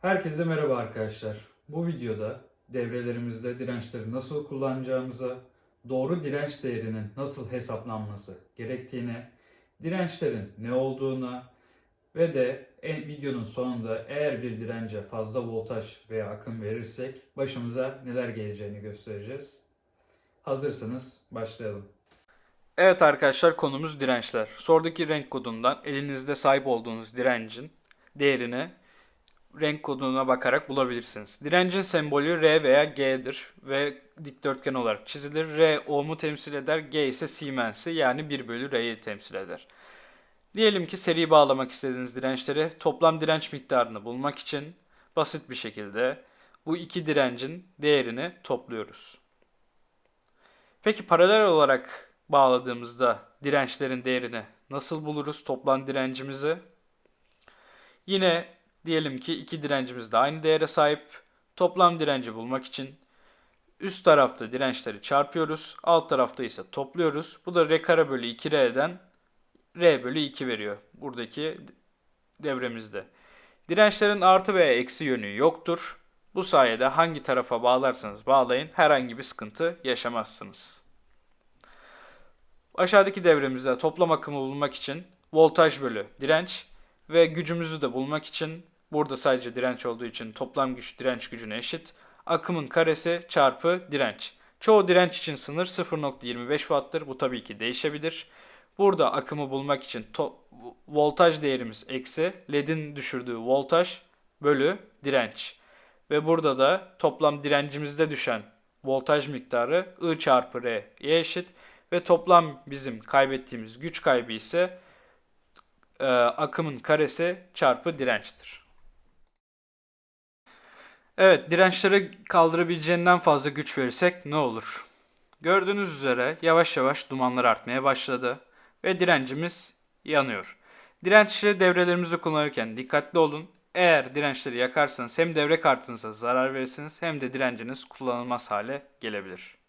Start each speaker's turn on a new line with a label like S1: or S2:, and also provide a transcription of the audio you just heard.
S1: Herkese merhaba arkadaşlar. Bu videoda devrelerimizde dirençleri nasıl kullanacağımıza, doğru direnç değerinin nasıl hesaplanması gerektiğine, dirençlerin ne olduğuna ve de videonun sonunda eğer bir dirence fazla voltaj veya akım verirsek başımıza neler geleceğini göstereceğiz. Hazırsanız başlayalım.
S2: Evet arkadaşlar konumuz dirençler. Sordaki renk kodundan elinizde sahip olduğunuz direncin değerini renk koduna bakarak bulabilirsiniz. Direncin sembolü R veya G'dir ve dikdörtgen olarak çizilir. R ohm'u temsil eder, G ise Siemens'i yani 1 bölü R'yi temsil eder. Diyelim ki seri bağlamak istediğiniz dirençleri toplam direnç miktarını bulmak için basit bir şekilde bu iki direncin değerini topluyoruz. Peki paralel olarak bağladığımızda dirençlerin değerini nasıl buluruz toplam direncimizi? Yine diyelim ki iki direncimiz de aynı değere sahip. Toplam direnci bulmak için üst tarafta dirençleri çarpıyoruz. Alt tarafta ise topluyoruz. Bu da R kare bölü 2R'den R bölü 2 veriyor buradaki devremizde. Dirençlerin artı veya eksi yönü yoktur. Bu sayede hangi tarafa bağlarsanız bağlayın herhangi bir sıkıntı yaşamazsınız. Aşağıdaki devremizde toplam akımı bulmak için voltaj bölü direnç ve gücümüzü de bulmak için burada sadece direnç olduğu için toplam güç direnç gücüne eşit. Akımın karesi çarpı direnç. Çoğu direnç için sınır 0.25 watt'tır. Bu tabii ki değişebilir. Burada akımı bulmak için voltaj değerimiz eksi ledin düşürdüğü voltaj bölü direnç. Ve burada da toplam direncimizde düşen voltaj miktarı I çarpı R'ye eşit. Ve toplam bizim kaybettiğimiz güç kaybı ise e, akımın karesi çarpı dirençtir. Evet, dirençlere kaldırabileceğinden fazla güç verirsek ne olur? Gördüğünüz üzere yavaş yavaş dumanlar artmaya başladı ve direncimiz yanıyor. Dirençli devrelerimizi kullanırken dikkatli olun. Eğer dirençleri yakarsanız hem devre kartınıza zarar verirsiniz hem de direnciniz kullanılmaz hale gelebilir.